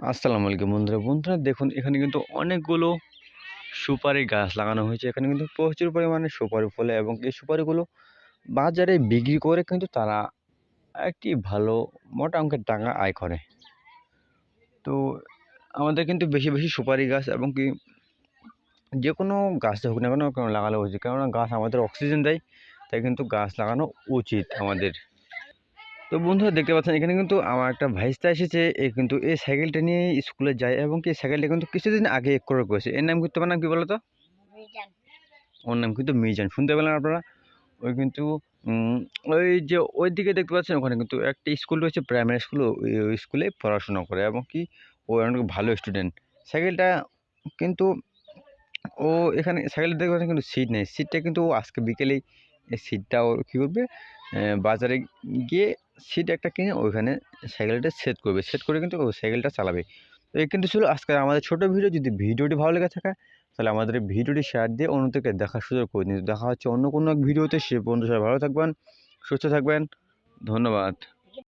আসসালামু আলাইকুম বন্ধুরা। বন্ধুরা দেখুন, এখানে কিন্তু অনেকগুলো সুপারি গাছ লাগানো হয়েছে। এখানে কিন্তু প্রচুর পরিমাণে সুপারি ফলে এবং এই সুপারিগুলো বাজারে বিক্রি করে কিন্তু তারা একটি ভালো মোটা অঙ্কের টাকা আয় করে। তো আমাদের কিন্তু বেশি বেশি সুপারি গাছ এবং কি যে কোনো গাছ হোক না কেন লাগানো উচিত। কেননা গাছ আমাদের অক্সিজেন দেয়, তাই কিন্তু গাছ লাগানো উচিত আমাদের। তো বন্ধুরা দেখতে পাচ্ছেন এখানে কিন্তু আমার একটা ভাইস্তা এসেছে। এ কিন্তু এই সাইকেলটা নিয়ে স্কুলে যায় এবং কি সাইকেলটা কিন্তু কিছুদিন আগে ক্রয় করেছে এর নাম কিন্তু তোমার নাম কি বলো তো? ওর নাম কিন্তু মিজান। শুনতে পেলেন আপনারা? ওই কিন্তু ওই যে ওই দিকে দেখতে পাচ্ছেন ওখানে কিন্তু একটা স্কুল রয়েছে প্রাইমারি স্কুল ওই ওই স্কুলে পড়াশোনা করে এবং কি ও অনেক ভালো স্টুডেন্ট সাইকেলটা কিন্তু ও এখানে সাইকেলটা দেখতে পাচ্ছেন কিন্তু সিট নেই। সিটটা কিন্তু ও আজকে বিকেলেই এই সিটটা ওর কী করবে? বাজারে গিয়ে সিট একটা কিনে ওইখানে সাইকেলটা সেট করবে। সেট করে কিন্তু ও সাইকেলটা চালাবে। তো এই কিন্তু ছিল আজকে আমাদের ছোটো ভিডিও যদি ভিডিওটি ভালো লেগে থাকে, তাহলে আমাদের ভিডিওটি শেয়ার দিয়ে অন্যদেরকে দেখার সুযোগ করে দিন। দেখা হচ্ছে অন্য কোনো এক ভিডিওতে সে বন্ধু সবাই ভালো থাকবেন, সুস্থ থাকবেন। ধন্যবাদ।